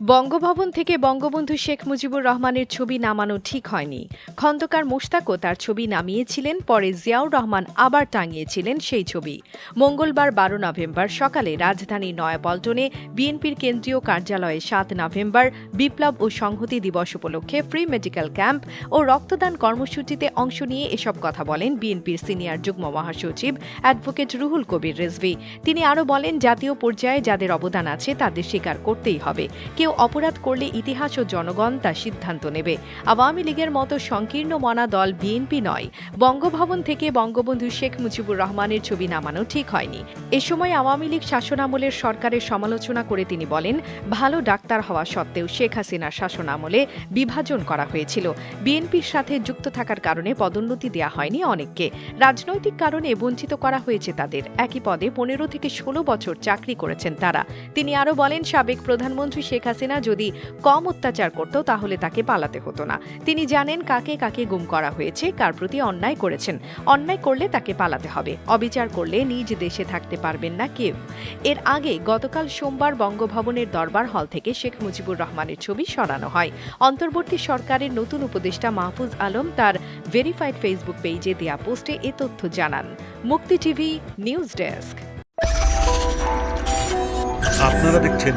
বঙ্গভবন থেকে বঙ্গবন্ধু শেখ মুজিবুর রহমানের ছবি নামানো ঠিক হয়নি। খন্দকার মোশতাকও তার ছবি নামিয়েছিলেন, পরে জিয়াউর রহমান আবার টাঙিয়েছিলেন সেই ছবি। মঙ্গলবার বারো নভেম্বর সকালে রাজধানীর নয়াপল্টনে বিএনপির কেন্দ্রীয় কার্যালয়ে সাত নভেম্বর বিপ্লব ও সংহতি দিবস উপলক্ষে ফ্রি মেডিকেল ক্যাম্প ও রক্তদান কর্মসূচিতে অংশ নিয়ে এসব কথা বলেন বিএনপির সিনিয়র যুগ্ম মহাসচিব অ্যাডভোকেট রুহুল কবির রেজভি। তিনি আরও বলেন, জাতীয় পর্যায়ে যাদের অবদান আছে তাদের স্বীকার করতেই হবে। কেউ অপরাধ করলে ইতিহাস ও জনগণ তা সিদ্ধান্ত নেবে। আওয়ামী লীগের মতো সংকীর্ণ মনা দল বিএনপি নয়। বঙ্গভবন থেকে বঙ্গবন্ধু শেখ মুজিবুর রহমানের ছবি নামানো ঠিক হয়নি। এ সময় আওয়ামী লীগ শাসনামলের সরকারের সমালোচনা করে তিনি বলেন, ভালো ডাক্তার হওয়া সত্ত্বেও শেখ হাসিনার শাসনামলে বিভাজন করা হয়েছিল। বিএনপির সাথে যুক্ত থাকার কারণে পদোন্নতি দেওয়া হয়নি অনেককে। রাজনৈতিক কারণে বঞ্চিত করা হয়েছে তাদের। একই পদে পনেরো থেকে ষোলো বছর চাকরি করেছেন তারা। তিনি আরও বলেন, সাবেক প্রধানমন্ত্রী শেখ হাসিনা যদি কম অত্যাচার করত, তাহলে তাকে পালাতে হতো না। তিনি জানেন কাকে কাকে গুম করা হয়েছে, কার প্রতি অন্যায় করেছেন। অন্যায় করলে তাকে পালাতে হবে। অবিচার করলে নিজ দেশে থাকতে পারবেন না কেউ। এর আগে গতকাল সোমবার বঙ্গভবনের দরবার হল থেকে শেখ মুজিবুর রহমানের ছবি সরানো হয়। অন্তর্বর্তী সরকারের নতুন উপদেষ্টা মাহফুজ আলম তার ভেরিফাইড ফেসবুক পেজে দেয়া পোস্টে এ তথ্য জানান। মুক্তি টিভি নিউজ ডেস্ক। আপনারা দেখছেন